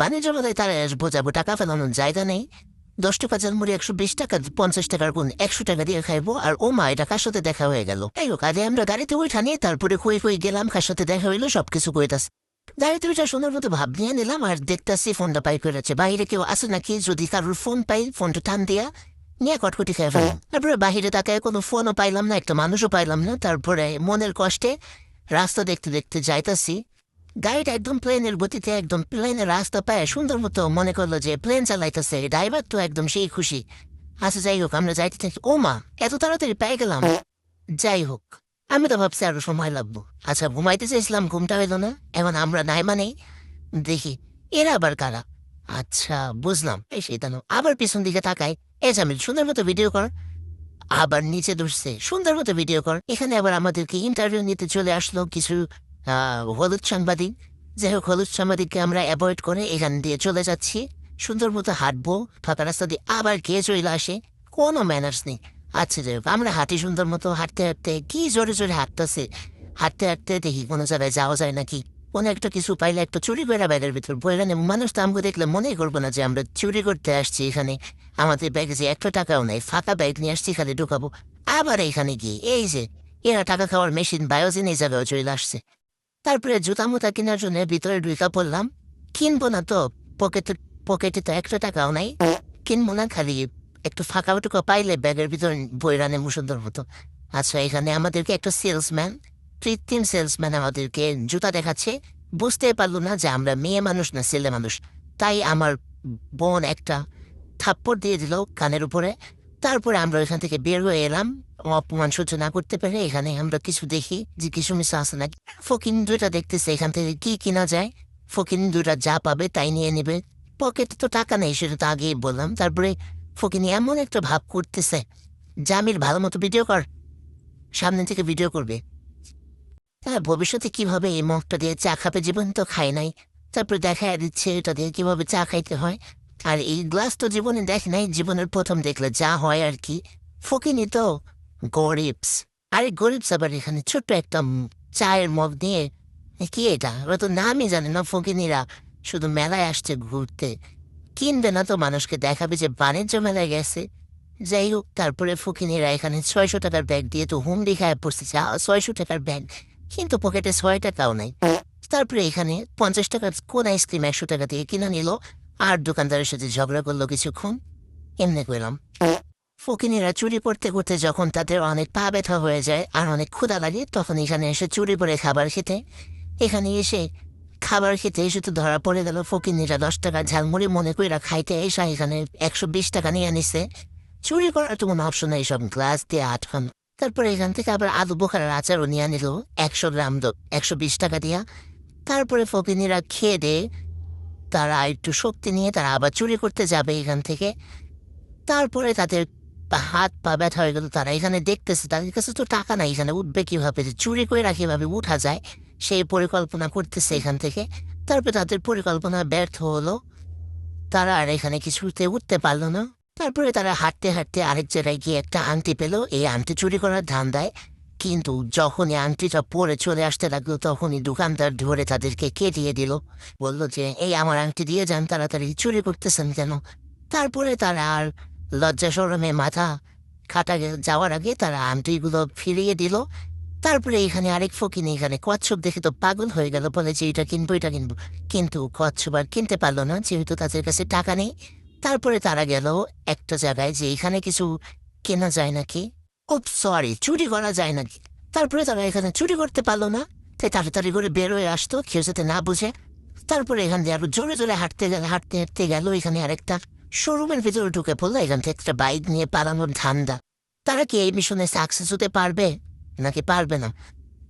বাণিজ্য মেলায় তারা বোঝাবো টাকা ফেলানোর জায়গা নেই। দশ টাকা জালমুড়ি একশো বিশ টাকা পঞ্চাশ টাকার গুণ একশো টাকা দিয়ে খাইবো আর ও মা এটা কার সাথে দেখা হয়ে গেল? এই হোক আগে আমরা গাড়িতে উঠা নিয়ে তারপরে খুঁয়ে খুঁয়ে গেলাম কার সাথে দেখা হইল সবকিছু কইতাস গাড়িতে উঠা সুন্দর মতো ভাব নিয়ে নিলাম আর দেখতাছি ফোনটা পাই করেছে। বাইরে কেউ আসে নাকি? যদি কারোর ফোন পাই ফোনটা টান দিয়া নিয়ে কটকটি খেয়ে ফেলাম। তারপরে বাহিরে তাকায় কোনো ফোনও পাইলাম না একটা মানুষও পাইলাম না। তারপরে মনের কষ্টে রাস্তা দেখতে দেখতে যাইতাছি। গাড়িটা একদম প্লেনের গতিতে, একদম প্লেনের রাস্তা পায় সুন্দর মতো মনে করল যে প্লেন চালাইতেছে ড্রাইভার তো একদম সেই খুশি। আচ্ছা যাই হোক, আমরা যাইতে থাকি ও মা, এত তাড়াতাড়ি পেয়ে গেলাম। যাই হোক, আমি তো ভাবছি আরও সময় লাগবো। আচ্ছা ঘুমাইতে চাইছিলাম ঘুমটা হইল না। এখন আমরা নাই মানেই দেখি, এরা আবার কারা? আচ্ছা বুঝলাম। এই সেটানো আবার পিছন দিকে তাকাই এ জামিল, সুন্দর মতো ভিডিও কর। আবার নিচে ধরছে, সুন্দর মতো ভিডিও কর। এখানে আবার আমাদেরকে ইন্টারভিউ নিতে চলে আসলো কিছু হলুদ সাংবাদিক। যাই হোক, হলুদ সাংবাদিককে আমরা অ্যাভয়েড করে এখান দিয়ে চলে যাচ্ছি। সুন্দর মতো হাঁটবো, ফাঁকা রাস্তা দিয়ে আবার কে চলে আসে, কোনো ম্যানার্স নেই। আচ্ছা যাই হোক, আমরা হাঁটি সুন্দর মতো, হাঁটতে হাঁটতে কি জোরে জোরে হাঁটতেছে? হাঁটতে হাঁটতে দেখি কোনো জায়গায় যাওয়া যায় নাকি? কোনো একটা কিছু পাইলে একটা চুরি করে ব্যাগের ভিতর বইলে নেব। মানুষ তো আমাকে দেখলে মনেই করব না যে আমরা চুরি করতে আসছি এখানে। আমাদের ব্যাগে যে একটা টাকাও নেই, ফাঁকা ব্যাগ নিয়ে আসছি, খালি ঢুকাবো। আবার এখানে গিয়ে, এই যে, এরা টাকা খাওয়ার মেশিন, বায়োজিন এই জায়গায় চলে আসছে। তারপরে জুতা মুতা কেনার জন্য ভিতরে ঢুকা পড়লাম। কিনবো না তো, পকেটে পকেটে তো একটা টাকাও নাই। কিনবো না, খালি একটু ফাঁকা টুকা পাইলে ব্যাগের ভিতর বইরানে মুসুন্দর মতো। আচ্ছা এখানে আমাদেরকে একটা সেলসম্যান, কৃত্রিম সেলসম্যান আমাদেরকে জুতা দেখাচ্ছে। বুঝতে পারল না যে আমরা মেয়ে মানুষ না ছেলে মানুষ। তাই আমার বোন একটা থাপ্পড় দিয়ে দিল কানের উপরে। তারপরে আমরা এখান থেকে বের হয়ে এলাম। অপমান সহ্য না করতে পেরে এখানে আমরা কিছু দেখি যে কিছু মিশা আছে নাকি। ফকিন দুইটা দেখতেছে এখান থেকে কি কিনা যায়। ফকিন দুইটা যা পাবে তাই নিয়ে নেবে। পকেটে তো টাকা নেই, সেটা তো আগেই বললাম। তারপরে ফকিন এমন একটা ভাব করতেছে জামির ভালো মতো ভিডিও কর। সামনে থেকে ভিডিও করবে। হ্যাঁ ভবিষ্যতে কীভাবে এই মগটা দিয়ে চা খাবে? জীবন তো খায় নাই। তারপরে দেখা দিচ্ছে এটা দিয়ে কীভাবে চা খাইতে হয়। আর এই গ্লাস তো জীবনে দেখ নাই, জীবনের প্রথম দেখলে যা হয় আর কি। ফকিনি তো গরিবস আরে গরিবস আবার এখানে ছোট্ট একটা চায়ের মগ নিয়ে কি এটা? ওরা তো নামই জানে না ফকিনিরা। শুধু মেলায় আসছে ঘুরতে। কিনবে না তো মানুষকে, দেখাবে যে বাণিজ্য মেলায় গেছে। যাই হোক, তারপরে ফকিনিরা এখানে ছয়শো টাকার ব্যাগ দিয়ে তো হুম দেখায় পড়ছে। যা, ছয়শো টাকার ব্যাগ। কিন্তু পকেটে ছয় টাকাও নাই। তারপরে এখানে পঞ্চাশ টাকার কোন আইসক্রিম একশো টাকা দিয়ে কিনে নিল। আর দোকানদারের সাথে ঝগড়া করল কিছুক্ষণ, এমনি করলাম ফকিনিরা চুরি করতে করতে যখন তাদের অনেক পা ব্যথা হয়ে যায় আর অনেক ক্ষুধা লাগে, তখন এখানে এসে চুরি করে খাবার খেতে। এখানে এসে খাবার খেতে তো ধরা পড়ে গেল, ফকিনিরা দশ টাকা ঝালমুড়ি মনে কইরা খাইতে এসে এখানে একশো বিশ টাকা নিয়ে নিছে চুরি করার তো কোনো অপশন নেই, সব গ্লাস দিয়ে আটকান তারপরে এখান থেকে আবার আলু বোখারের আচারও নিয়ে নিল একশো গ্রাম দো একশো বিশ টাকা দিয়া। তারপরে ফকিনিরা খেয়ে দে তারা একটু শক্তি নিয়ে তারা আবার চুরি করতে যাবে এখান থেকে। তারপরে তাদের হাত পা ব্যথা হয়ে গেল, তারা এখানে দেখতেছে, তাদের কাছে তো টাকা নাই এখানে, উঠবে কীভাবে যে চুরি করে কীভাবে উঠা যায়, সেই পরিকল্পনা করতেছে এখান থেকে। তারপরে তাদের পরিকল্পনা ব্যর্থ হলো, তারা আর এখানে কিছুতে উঠতে পারল না। তারপরে তারা হাঁটতে হাঁটতে আরেক জায়গায় গিয়ে একটা আংটি পেল, এই আংটি চুরি করার ধান দেয় কিন্তু যখনই আংটিটা পরে চলে আসতে লাগল, তখনই দোকানদার ধরে তাদেরকে কেটিয়ে দিল। বলল যে, এই আমার আংটি দিয়ে যান, তাড়াতাড়ি চুরি করতেছেন কেন? তারপরে তারা আর লজ্জা সরমে মাথা খাটা যাওয়ার আগে তারা আংটিগুলো ফিরিয়ে দিল। তারপরে এখানে আরেক ফকিনি এখানে কচ্ছপ দেখে তো পাগল হয়ে গেল, বলে যে, এটা কিনবো এটা কিনবো। কিন্তু কচ্ছপ আর কিনতে পারল না, যেহেতু তাদের কাছে টাকা নেই। তারপরে তারা গেল একটা জায়গায় যে এখানে কিছু কেনা যায় নাকি। ও সরি চুরি করা যায় নাকি? তারপরে তারা এখানে চুরি করতে পারল না। তাই তাড়াতাড়ি করে বের হয়ে আসতো, কেউ যাতে না বুঝে। তারপরে এখান দিয়ে আরও জোরে জোরে হাঁটতে গেল, হাঁটতে হাঁটতে গেল, এখানে আরেকটা শোরুমের ভিতরে ঢুকে পড়ল, এখান থেকে একটা বাইক নিয়ে পালানোর ধান্দা। তারা কি এই মিশনে সাকসেস হতে পারবে? নাকি পারবে না?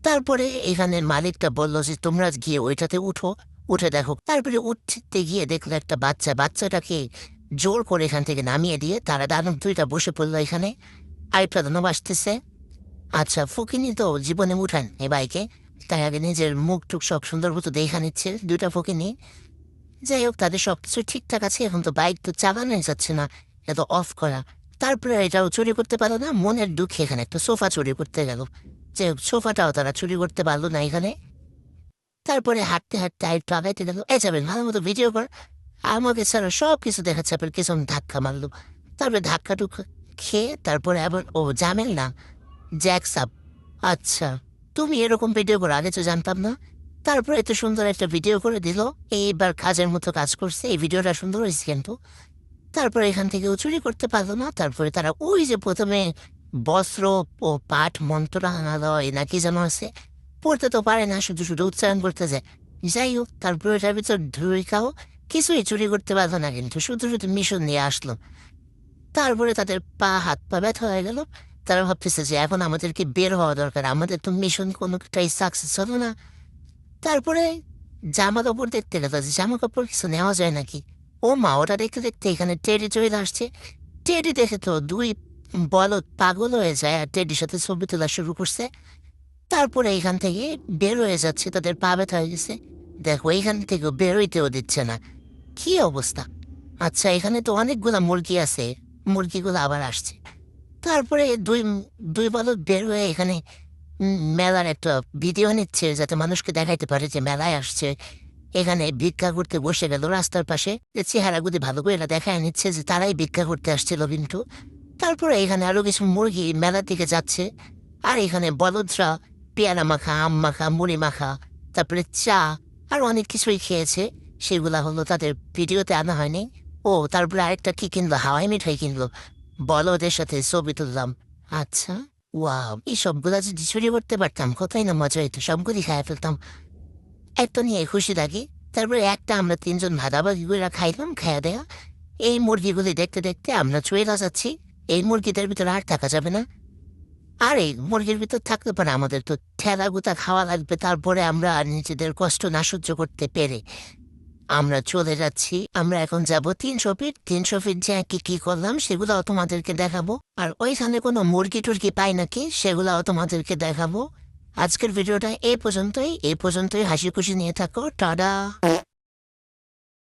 তারপরে এখানে মালিকটা বলল যে, তোমরা গিয়ে ওইটাতে উঠো, উঠে দেখো। তারপরে উঠতে গিয়ে দেখল একটা বাচ্চা, বাচ্চাটাকে জোর করে এখান থেকে নামিয়ে দিয়ে তারা দানব দুইটা বসে পড়ল এখানে। আরেকটা দানব আসতেছে আচ্ছা ফকিনি তো জীবনে উঠান এ বাইকে। তাই আগে নিজের মুখ টুক সব সুন্দর মতো দেখা নিচ্ছে দুইটা ফকিনি। যাই হোক, তাদের সব কিছু ঠিকঠাক আছে, এখন তো বাইক তো চালানোই যাচ্ছে না এত অফ করা। তারপরে এটাও চুরি করতে পারল না, মনের দুঃখে এখানে একটা সোফা চুরি করতে গেল। যে সোফাটাও তারা চুরি করতে পারল না এখানে। তারপরে হাঁটতে হাঁটতে আরেকটু আগাইতে গেল এই যাবেন ভালো মতো ভিডিও কর। আমাকে ছাড়া সব কিছু দেখাচ্ছে আপনার কিছু ধাক্কা মারলো। তারপরে ধাক্কা টুক্কা খেয়ে তারপরে আবার ও জামেল না জ্যাকসাপ আচ্ছা তুমি এরকম ভিডিও করে, আগে তো জানতাম না। তারপরে এত সুন্দর একটা ভিডিও করে দিল, এইবার কাজের মতো কাজ করছে, এই ভিডিওটা সুন্দর হয়েছে কিন্তু। তারপরে এখান থেকে চুরি করতে পারল না, তারপরে তারা ওই যে প্রথমে বস্ত্র ও পাঠ মন্ত্রটা আনালো নাকি যেন আছে। পড়তে তো পারে না, শুধু শুধু উচ্চারণ করতে যায়। যাই হোক, তারপরে এটার ভিতর ঢুইকাও কিছুই চুরি করতে পারল না কিন্তু, শুধু শুধু মিশন নিয়ে আসলো। তারপরে তাদের পা, হাত পা ব্যথা হয়ে গেল। তারা ভাবতেছে যে এখন আমাদেরকে বের হওয়া দরকার। আমাদের তো মিশন কোনোটাই সাকসেস হলো না। তারপরে জামা কাপড় দেখতে গেল জামা কাপড় কিছু নেওয়া যায় নাকি? ও মা, ওটা দেখতে দেখতে এখানে টেডি চলে আসছে। টেডি দেখে তো দুই বলদ পাগল হয়ে যায় আর টেডির সাথে ছবি তোলা শুরু করছে। তারপরে এখান থেকে বের হয়ে যাচ্ছে, তাদের পা ব্যথা হয়ে গেছে। দেখো, এখান থেকে বের হইতেও দিচ্ছে না। কি অবস্থা? আচ্ছা এখানে তো অনেকগুলা মুরগি আছে। মুরগিগুলো আবার আসছে। তারপরে দুই দুই বলদ বের হয়ে এখানে মেলার একটা ভিডিও নিচ্ছে যাতে মানুষকে দেখাইতে পারে যে মেলায় আসছে। এখানে ভিক্ষা করতে বসে গেল রাস্তার পাশে। যে চেহারাগুলি ভালো করে দেখায় নিচ্ছে যে তারাই ভিক্ষা করতে আসছিল কিন্তু তারপরে এখানে আরও কিছু মুরগি মেলার দিকে যাচ্ছে। আর এখানে বলদরা পেয়ারা মাখা, আম মাখা, মুড়ি মাখা, তারপরে চা আর অনেক কিছুই খেয়েছে। সেগুলা হলো তাদের ভিডিওতে আনা হয়নি। ও, তারপরে আরেকটা কি কিনলো? হাওয়াই মিঠাই কিনলো। ওদের সাথে, ছবি তুললাম। আচ্ছা ওয়াও, এই সবগুলা যদি চুরি করতে পারতাম, কোথায় না মজা হইতো, সবগুলি খাই ফেলতাম। এত নিয়ে খুশি লাগে। তারপরে একটা আমরা তিনজন ভাগাভাগি করে খাইলাম, খাইয়া দেয়া। এই মুরগিগুলি দেখতে দেখতে আমরা চলে যাচ্ছি এই মুরগিদের ভিতরে আর থাকা যাবে না। আর এই মুরগির ভিতর থাকতে পারে আমাদের তো ঠেলা গুতা খাওয়া লাগবে, তারপরে আমরা নিজেদের কষ্ট না সহ্য করতে পেরে। আমরা চলে যাচ্ছি। আমরা এখন যাব তিনশো ফিট তিনশো ফিট যে কি কি করলাম সেগুলো তোমাদেরকে দেখাবো। আর ওইখানে কোনো মুরগি টুরগি পাই নাকি সেগুলো তোমাদেরকে দেখাবো। আজকের ভিডিওটা এই পর্যন্তই। এ পর্যন্তই হাসি খুশি নিয়ে থাকো। টাটা।